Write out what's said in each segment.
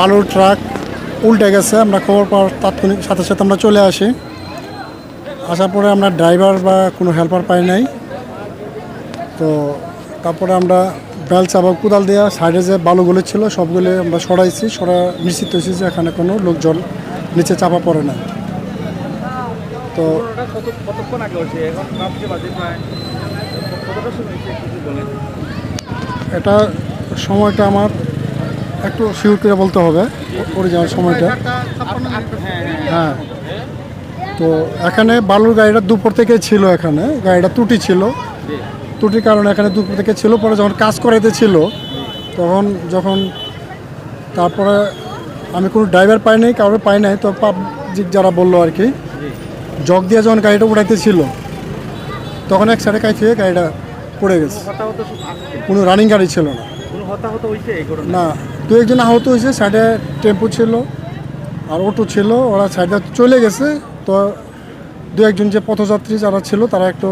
বালুর ট্রাক উল্টে গেছে আমরা খবর পাওয়ার তাৎক্ষণিক সাথে সাথে আমরা চলে আসি। আসার পরে আমরা ড্রাইভার বা কোনো হেল্পার পাই নাই। তো তারপরে আমরা বেল চাপা কোদাল দেওয়া সাইডে যে বালুগুলো ছিল সবগুলো আমরা সরাইছি সরা নিশ্চিত হয়েছি যে এখানে কোনো লোকজন নিচে চাপা পড়ে না তো এটা সময়টা আমার একটু শিওর করে বলতে হবে পড়ে যাওয়ার সময়টা। হ্যাঁ। তো এখানে বালুর গাড়িটা দুপুর থেকে ছিল এখানে গাড়িটা ত্রুটি ছিল। ত্রুটির কারণে এখানে দুপুর থেকে ছিল পরে যখন কাজ করাইতে ছিল তখন যখন তারপরে আমি কোনো ড্রাইভার পাই নাই কারোর পাই নাই তো পাবলিক যারা বলল আর কি জগ দিয়ে যখন গাড়িটা উঠাইতে ছিল তখন এক সাইডে কাইতে গাড়িটা পড়ে গেছে। কোনো রানিং গাড়ি ছিল না। না। দু একজন আহত হয়েছে সাইডে টেম্পু ছিল আর অটো ছিল ওরা সাইডে চলে গেছে। তো দু একজন যে পথযাত্রী যারা ছিল তারা একটু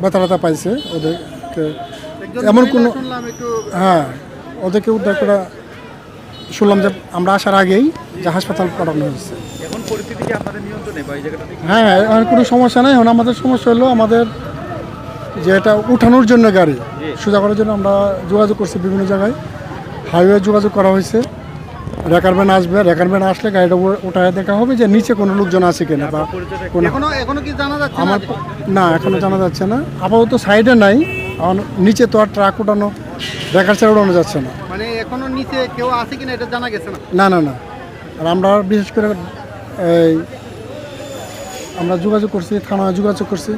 ব্যথা ব্যথা পাইছে। ওদেরকে এমন কোনো হ্যাঁ ওদেরকে উদ্ধার করা শুনলাম যে আমরা আসার আগেই যে হাসপাতাল পাঠানো হয়েছে। হ্যাঁ হ্যাঁ কোনো সমস্যা নেই। এখন আমাদের সমস্যা হলো আমাদের যে এটা উঠানোর জন্য গাড়ি সোজা করার জন্য আমরা যোগাযোগ করছি বিভিন্ন জায়গায়। হাইওয়ে যোগাযোগ করা হয়েছে। রেকার ভ্যান আসবে রেকার ভ্যান আসলে গাড়িটা উঠায় দেখা হবে যে নিচে কোনো লোকজন আছে কিনা বা কোনো আমার না এখনও জানা যাচ্ছে না। আপাতত সাইডে নাই নিচে তো আর ট্রাক উঠানো রেকার ছাড়া উঠানো যাচ্ছে না। মানে এখনও নিচে কেউ আছে কিনা এটা জানা গেছে না? না না না। আর আমরা বিশেষ করে এই আমরা যোগাযোগ করছি থানায় যোগাযোগ করছি।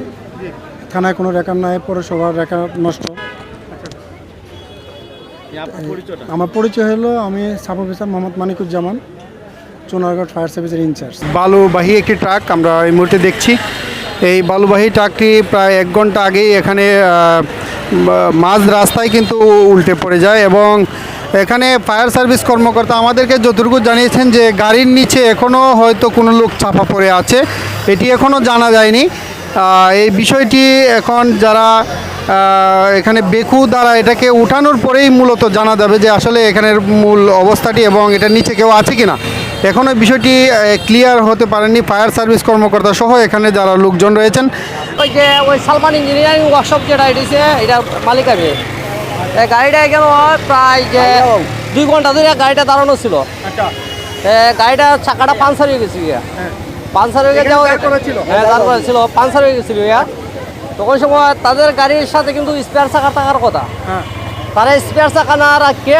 থানায় কোনো রেকার নাই পৌরসভার রেকার নষ্ট। আমার পরিচয় হলো আমি sub officer Mohammad Manikuzzaman Chunargarh fire সার্ভিসের ইনচার্জ। বালুবাহী একটি ট্রাক আমরা এই মুহূর্তে দেখছি। এই বালুবাহী ট্রাকটি প্রায় এক ঘণ্টা আগেই এখানে মাঝ রাস্তায় কিন্তু উল্টে পড়ে যায় এবং এখানে ফায়ার সার্ভিস কর্মকর্তা আমাদেরকে যতটুকু জানিয়েছেন যে গাড়ির নিচে এখনও হয়তো কোনো লোক চাপা পড়ে আছে এটি এখনও জানা যায়নি। এই বিষয়টি এখন যারা এখানে বেকু দ্বারা এটাকে উঠানোর পরেই মূলত জানা যাবে যে আসলে এখানের মূল অবস্থাটি এবং এটার নিচে কেউ আছে কিনা। এখনও বিষয়টি ক্লিয়ার হতে পারেনি। ফায়ার সার্ভিস কর্মকর্তা সহ এখানে যারা লোকজন রয়েছেন। ওই যে ওই সালমান ইঞ্জিনিয়ারিং ওয়ার্কশপ যেটা এটিছে এটার মালিক আমি এই গাড়িটা এখানে প্রায় যে দুই ঘণ্টা ধরে গাড়িটা দাঁড়ানো ছিল। আচ্ছা। গাড়িটা চাকাটা পাঞ্চার হয়ে গেছে গিয়া। পাঞ্চার হয়ে গেছে এখানে ছিল? হ্যাঁ করা ছিল। পাঞ্চার হয়ে গেছিল গিয়া তখন সময় তাদের গাড়ির সাথে কিন্তু স্পেয়ার চাকা থাকার কথা। হ্যাঁ। তারা স্পেয়ার চাকা না আর কে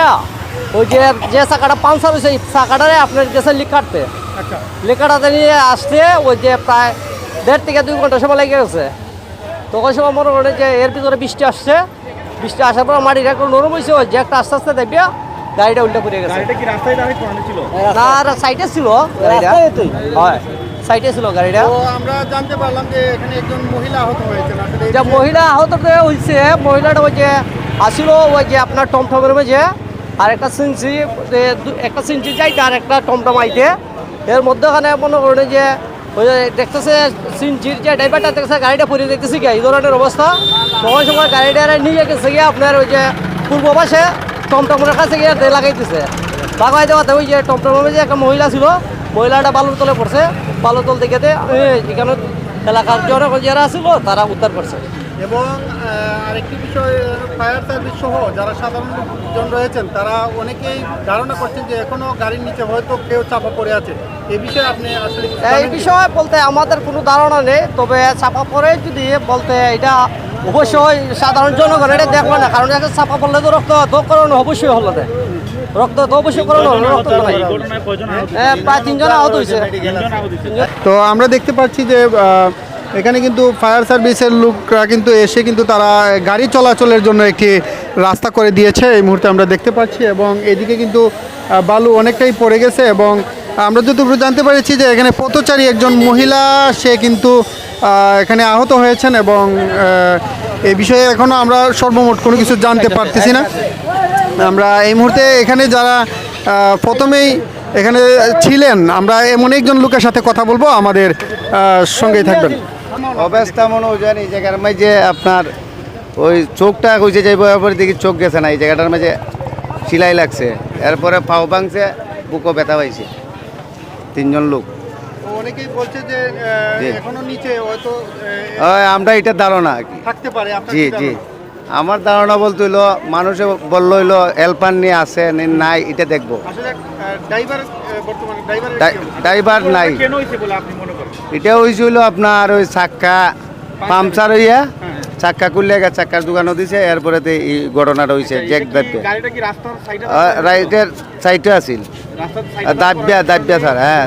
ওই যে যে চাকাটা পাঞ্চার হয়েছে চাকাটারে আপনার গেছে লিক কাটতে। আচ্ছা। লেখাটাতে নিয়ে আসতে ওই যে প্রায় দেড় থেকে দুই ঘণ্টা সময় লেগে গেছে। তখন সময় মনে করে যে এর ভিতরে বৃষ্টি আসছে। বৃষ্টি আসার পর মাটির একটু নরম হয়েছে ওই যে একটা আস্তে আস্তে দেখবে গাড়িটা উল্টে পড়ে গেছে। না সাইডে ছিল? গাড়িটা। হয়। সাইডে ছিল গাড়িটা? তো আমরা জানতে পারলাম যে এখানে একজন মহিলা আহত হয়েছেন। আসলে যে মহিলা আহত হয়েছে মহিলাটা ওই যে আসিল ওই যে আপনার টমটমের মধ্যে আর একটা দু- একটা সিনসি যাইতে আর একটা টমটম আইতে। এর মধ্যখানে মনে করেন যে ওই যে দেখতেছে সিনচির যে ড্রাইভারটা দেখতেছে গাড়িটা পরিয়ে দেখতেছে কি? এই ধরনের অবস্থা। তখন সময় গাড়িটা নিয়ে গেছে গিয়ে আপনার ওই যে পূর্ব পাশে টমটমের কাছে গিয়ে লাগাইতেছে। লাগাই দেওয়াতে ওই যে টমটমের যে একটা মহিলা ছিল। মহিলাটা বালুর তলে পড়ছে বালুর তল থেকে এখানে এলাকার জনগণ যারা ছিল তারা উদ্ধার করছে। এবং আরেকটি বিষয় ফায়ার সার্ভিস সহ যারা সাধারণ জন রয়েছেন তারা অনেকেই ধারণা করছেন যে এখনও গাড়ির নিচে হয়তো কেউ চাপা পড়ে আছে। এই বিষয়ে আপনি আসলে এই বিষয়ে বলতে আমাদের কোনো ধারণা নেই তবে চাপা পড়ে যদি বলতে এটা অবশ্যই সাধারণ জনগণ এটা দেখবে না কারণ এটা চাপা পড়লে তো রক্ত তো অবশ্যই হলো রক্ত তো করানো রক্ত তো আমরা দেখতে পাচ্ছি যে এখানে কিন্তু ফায়ার সার্ভিসের লোকরা কিন্তু এসে কিন্তু তারা গাড়ি চলাচলের জন্য একটি রাস্তা করে দিয়েছে। এই মুহূর্তে আমরা দেখতে পাচ্ছি এবং এদিকে কিন্তু বালু অনেকটাই পড়ে গেছে এবং আমরা যতটুকু জানতে পেরেছি যে, এখানে পথচারী একজন মহিলা, সে কিন্তু এখানে আহত হয়েছেন এবং এই বিষয়ে এখনও আমরা সর্বমোট কোনো কিছু জানতে পারতেছি না। আমরা এই মুহূর্তে এখানে যারা প্রথমেই এখানে ছিলেন, আমরা এমন একজন লোকের সাথে কথা বলব, আমাদের সঙ্গেই থাকবেন। অবস্থা মনে হয় জানি জায়গার মাঝে আপনার ওই চোখটা হয়েছে যাইব, এরপরে দেখি চোখ গেছে না, এই জায়গাটার মাঝে সিলাই লাগছে। এরপরে পাও ভাঙছে, বুকও ব্যথা পাইছে। তিনজন লোক। অনেকেই বলছে যে এখনও নিচে হয়তো আমরা এটা ধারণা আর কি। থাকতে পারে জি জি। আমার ধারণা বলতে হইল মানুষে বলল হইল এলপান নিয়ে আছে নি নাই এটা দেখব। ড্রাইভার বর্তমানে ড্রাইভার ড্রাইভার নাই। কেন হয়েছে বলে আপনি মনে করেন? এটা হয়েছিল আপনার ওই চাক্কা পাংচার হইয়া চাক্কা খুললে গা চাক্কার দোকানও দিছে এরপরে এই ঘটনাটা হয়েছে জ্যাক দাব্যা গাড়িটা কি রাস্তার সাইডে রাইটের সাইডে আছিল। রাস্তার দাবিয়া দাব্যা স্যার হ্যাঁ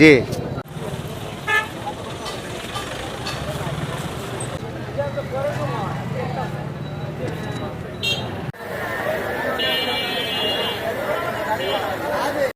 জি।